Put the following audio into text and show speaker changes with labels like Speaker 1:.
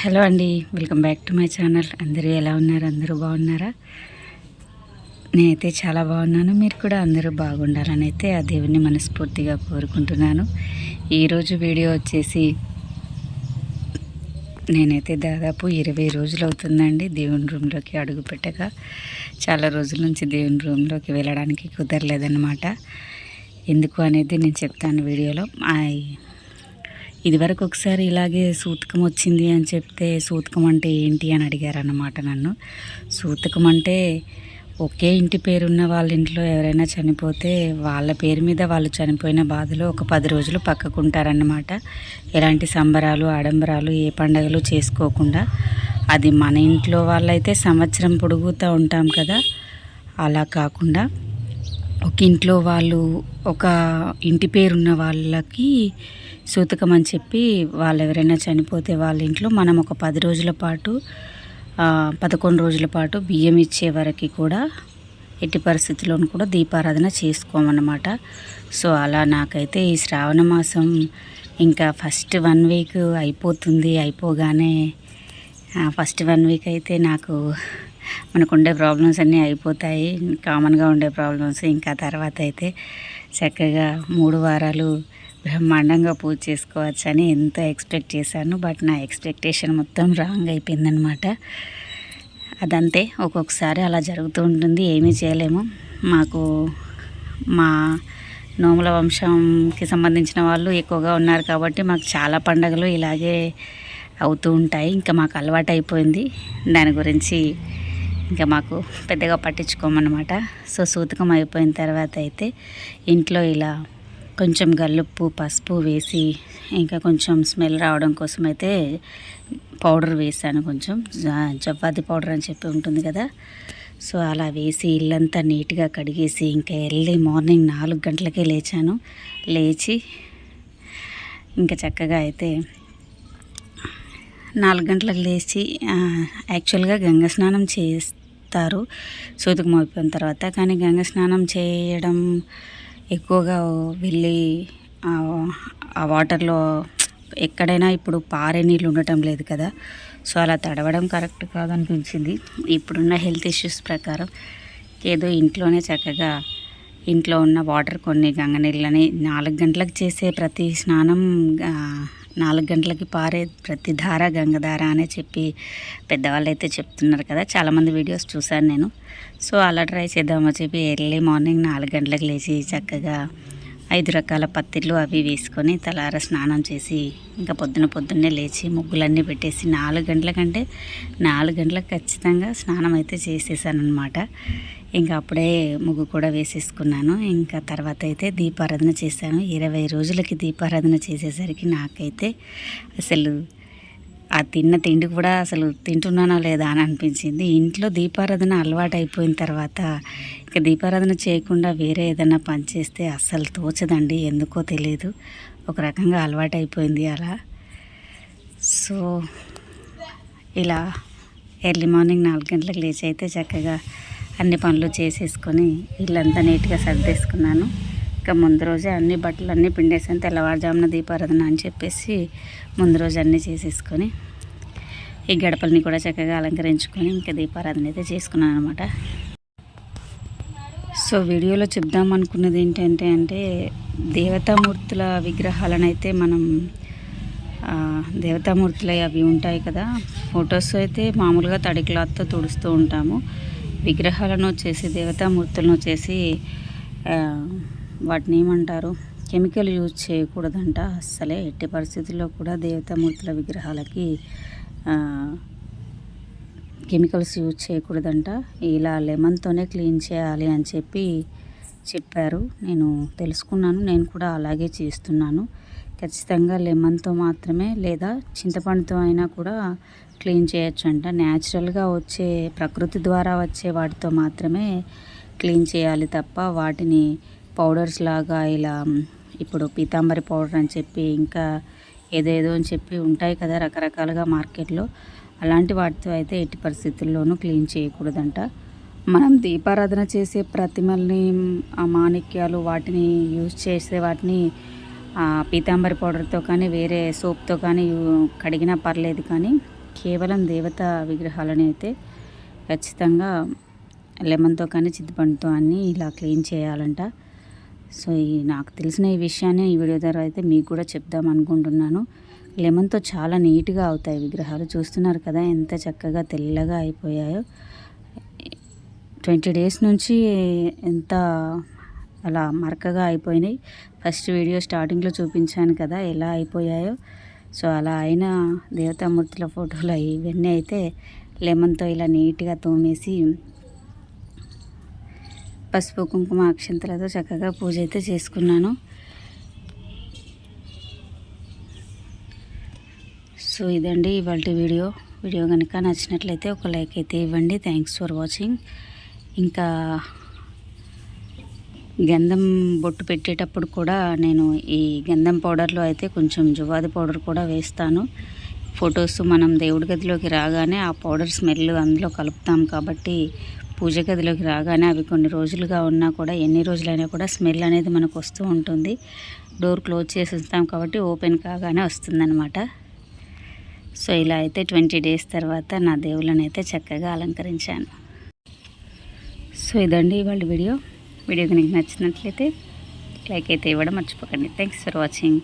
Speaker 1: Hello అండి welcome back to my channel. అందరూ ఎలా ఉన్నారు? అందరూ బాగున్నారా? నేనైతే చాలా బాగున్నాను. మీరు కూడా అందరూ బాగుండాలని అయితే ఆ దేవుని మనస్ఫూర్తిగా కోరుకుంటున్నాను. ఈరోజు వీడియో వచ్చేసి నేనైతే దాదాపు ఇరవై రోజులు అవుతుందండి దేవుని రూమ్లోకి అడుగు పెట్టగా చాలా రోజుల నుంచి దేవుని రూమ్లోకి వెళ్ళడానికి కుదరలేదన్నమాట. ఎందుకు అనేది నేను చెప్తాను వీడియోలో. ఇదివరకు ఒకసారి ఇలాగే సూతకం వచ్చింది అని చెప్తే సూతకం అంటే ఏంటి అని అడిగారు అన్నమాట నన్ను. సూతకం అంటే ఒకే ఇంటి పేరున్న వాళ్ళ ఇంట్లో ఎవరైనా చనిపోతే వాళ్ళ పేరు మీద వాళ్ళు చనిపోయిన బాధలో ఒక పది రోజులు పక్కకుంటారన్నమాట. ఎలాంటి సంబరాలు ఆడంబరాలు ఏ పండగలు చేసుకోకుండా. అది మన ఇంట్లో వాళ్ళైతే సంవత్సరం పొడుగుతూ ఉంటాం కదా. అలా కాకుండా ఒక ఇంట్లో వాళ్ళు ఒక ఇంటి పేరున్న వాళ్ళకి సూతకం అని చెప్పి వాళ్ళు ఎవరైనా చనిపోతే వాళ్ళ ఇంట్లో మనం ఒక పది రోజుల పాటు పదకొండు రోజుల పాటు బియ్యం ఇచ్చే వరకు కూడా ఎట్టి పరిస్థితుల్లోనూ కూడా దీపారాధన చేసుకోమన్నమాట. సో అలా నాకైతే ఈ శ్రావణ మాసం ఇంకా ఫస్ట్ వన్ వీక్ అయిపోతుంది అయిపోగానే ఫస్ట్ వన్ వీక్ అయితే నాకు మనకు ఉండే ప్రాబ్లమ్స్ అన్నీ అయిపోతాయి. కామన్గా ఉండే ప్రాబ్లమ్స్ ఇంకా తర్వాత అయితే చక్కగా మూడు వారాలు బ్రహ్మాండంగా పూజ చేసుకోవచ్చని ఎంతో ఎక్స్పెక్ట్ చేశాను. బట్ నా ఎక్స్పెక్టేషన్ మొత్తం రాంగ్ అయిపోయిందనమాట అదంతే ఒక్కొక్కసారి అలా జరుగుతూ ఉంటుంది. ఏమీ చేయలేము. మాకు మా నోముల వంశంకి సంబంధించిన వాళ్ళు ఎక్కువగా ఉన్నారు కాబట్టి మాకు చాలా పండగలు ఇలాగే అవుతూ ఉంటాయి. ఇంకా మాకు అలవాటు అయిపోయింది దాని గురించి ఇంకా మాకు పెద్దగా పట్టించుకోమన్నమాట. సో సూతకం అయిపోయిన తర్వాత అయితే ఇంట్లో ఇలా కొంచెం గల్లుప్పు పసుపు వేసి ఇంకా కొంచెం స్మెల్ రావడం కోసం అయితే పౌడర్ వేసాను కొంచెం. జవ్వాది పౌడర్ అని చెప్పి ఉంటుంది కదా. సో అలా వేసి ఇల్లంతా నీట్గా కడిగేసి ఇంకా ఎర్లీ మార్నింగ్ నాలుగు గంటలకే లేచాను. లేచి ఇంకా చక్కగా అయితే నాలుగు గంటలకు లేచి యాక్చువల్గా గంగ స్నానం చేస్తారు. సూతకం అయిపోయిన తర్వాత. కానీ గంగ స్నానం చేయడం ఎక్కువగా వెళ్ళి ఆ, వాటర్లో ఎక్కడైనా ఇప్పుడు పారే నీళ్ళు ఉండటం లేదు కదా. సో అలా తడవడం కరెక్ట్ కాదనిపించింది. ఇప్పుడున్న హెల్త్ ఇష్యూస్ ప్రకారం ఏదో ఇంట్లోనే చక్కగా ఇంట్లో ఉన్న వాటర్ కొన్ని గంగ నీళ్ళని నాలుగు గంటలకు చేసే ప్రతి స్నానం నాలుగు గంటలకి పారే ప్రతి ధార గంగధార అనే చెప్పి పెద్దవాళ్ళు అయితే చెప్తున్నారు కదా. చాలామంది వీడియోస్ చూశాను నేను. సో అలా ట్రై చేద్దామని చెప్పి ఎర్లీ మార్నింగ్ నాలుగు గంటలకు లేచి చక్కగా ఐదు రకాల పత్తిళ్ళు అవి వేసుకొని తలార స్నానం చేసి ఇంకా పొద్దున పొద్దున్నే లేచి ముగ్గులన్నీ పెట్టేసి నాలుగు గంటలకంటే నాలుగు గంటలకు ఖచ్చితంగా స్నానం అయితే చేసేసాను అనమాట ఇంకా అప్పుడే ముగ్గు కూడా వేసేసుకున్నాను. ఇంకా తర్వాత అయితే దీపారాధన చేశాను. ఇరవై రోజులకి దీపారాధన చేసేసరికి నాకైతే అసలు ఆ తిన్న తిండి కూడా అసలు తింటున్నానా లేదా అని అనిపించింది. ఇంట్లో దీపారాధన అలవాటు అయిపోయిన తర్వాత ఇంకా దీపారాధన చేయకుండా వేరే ఏదైనా పని చేస్తే అస్సలు తోచదండి. ఎందుకో తెలియదు ఒక రకంగా అలవాటు అయిపోయింది అలా. సో ఇలా ఎర్లీ మార్నింగ్ నాలుగు గంటలకు లేచి అయితే చక్కగా అన్ని పనులు చేసేసుకొని ఇల్లంతా నీట్గా సర్దేసుకున్నాను. ఇంకా ముందు రోజే అన్ని బట్టలు అన్నీ పిండేసాను తెల్లవారుజామున దీపారాధన అని చెప్పేసి ముందు రోజు అన్నీ చేసేసుకొని ఈ గడపల్ని కూడా చక్కగా అలంకరించుకొని ఇంకా దీపారాధన అయితే చేసుకున్నాను అనమాట సో వీడియోలో చెప్దాం అనుకున్నది ఏంటంటే అంటే దేవతామూర్తుల విగ్రహాలను అయితే మనం దేవతామూర్తులు అవి ఉంటాయి కదా. ఫొటోస్ అయితే మామూలుగా తడి క్లాత్తో తుడుస్తూ ఉంటాము. విగ్రహాలను వచ్చేసి దేవతామూర్తులను వచ్చేసి వాటిని ఏమంటారు? కెమికల్ యూజ్ చేయకూడదంట. అస్సలే ఎట్టి పరిస్థితుల్లో కూడా దేవతామూర్తుల విగ్రహాలకి కెమికల్స్ యూజ్ చేయకూడదంట. ఇలా లెమన్తోనే క్లీన్ చేయాలి అని చెప్పి చెప్పారు. నేను తెలుసుకున్నాను. నేను కూడా అలాగే చేస్తున్నాను. ఖచ్చితంగా లెమన్తో మాత్రమే లేదా చింతపండుతో అయినా కూడా క్లీన్ చేయొచ్చు అంట న్యాచురల్గా వచ్చే ప్రకృతి ద్వారా వచ్చే వాటితో మాత్రమే క్లీన్ చేయాలి తప్ప వాటిని పౌడర్స్ లాగా ఇలా ఇప్పుడు పీతాంబరి పౌడర్ అని చెప్పి ఇంకా ఏదేదో అని చెప్పి ఉంటాయి కదా రకరకాలుగా మార్కెట్లో. అలాంటి వాటితో అయితే ఎట్టి పరిస్థితుల్లోనూ క్లీన్ చేయకూడదంట. మనం దీపారాధన చేసే ప్రతిమల్ని ఆ మాణిక్యాలు వాటిని యూజ్ చేసే వాటిని పీతాంబరి పౌడర్తో కానీ వేరే సోప్తో కానీ కడిగినా పర్లేదు కానీ కేవలం దేవత విగ్రహాలని అయితే ఖచ్చితంగా లెమన్తో కానీ చింతపండుతో అన్నీ ఇలా క్లీన్ చేయాలంట. సో ఈ నాకు తెలిసిన ఈ విషయాన్ని ఈ వీడియో ద్వారా అయితే మీకు కూడా చెప్దాం అనుకుంటున్నాను. లెమన్తో చాలా నీట్గా అవుతాయి విగ్రహాలు. చూస్తున్నారు కదా ఎంత చక్కగా తెల్లగా అయిపోయాయో. ట్వంటీ డేస్ నుంచి ఎంత అలా మరకగా అయిపోయినాయి. ఫస్ట్ వీడియో స్టార్టింగ్లో చూపించాను కదా ఎలా అయిపోయాయో. సో అలా అయిన దేవతామూర్తుల ఫోటోలు ఇవన్నీ అయితే లెమన్తో ఇలా నీట్గా తోమేసి పసుపు కుంకుమ అక్షంతలతో చక్కగా పూజ అయితే చేసుకున్నాను. సో ఇదండి ఇవాళ వీడియో. వీడియో కనుక నచ్చినట్లయితే ఒక లైక్ అయితే ఇవ్వండి. Thanks for watching. ఇంకా గంధం బొట్టు పెట్టేటప్పుడు కూడా నేను ఈ గంధం పౌడర్లో అయితే కొంచెం జువాది పౌడర్ కూడా వేస్తాను. ఫొటోస్ మనం దేవుడి గదిలోకి రాగానే ఆ పౌడర్ స్మెల్ అందులో కలుపుతాం కాబట్టి పూజ గదిలోకి రాగానే అవి కొన్ని రోజులుగా ఉన్నా కూడా ఎన్ని రోజులైనా కూడా స్మెల్ అనేది మనకు వస్తూ ఉంటుంది. డోర్ క్లోజ్ చేసి ఉంచుతాం కాబట్టి ఓపెన్ కాగానే వస్తుందన్నమాట. సో ఇలా అయితే ట్వంటీ డేస్ తర్వాత నా దేవుళ్ళని అయితే చక్కగా అలంకరించాను. సో ఇదండి ఇవాళ వీడియో. వీడియో కనుక నచ్చినట్లయితే లైక్ అయితే ఇవ్వడం మర్చిపోకండి. Thanks for watching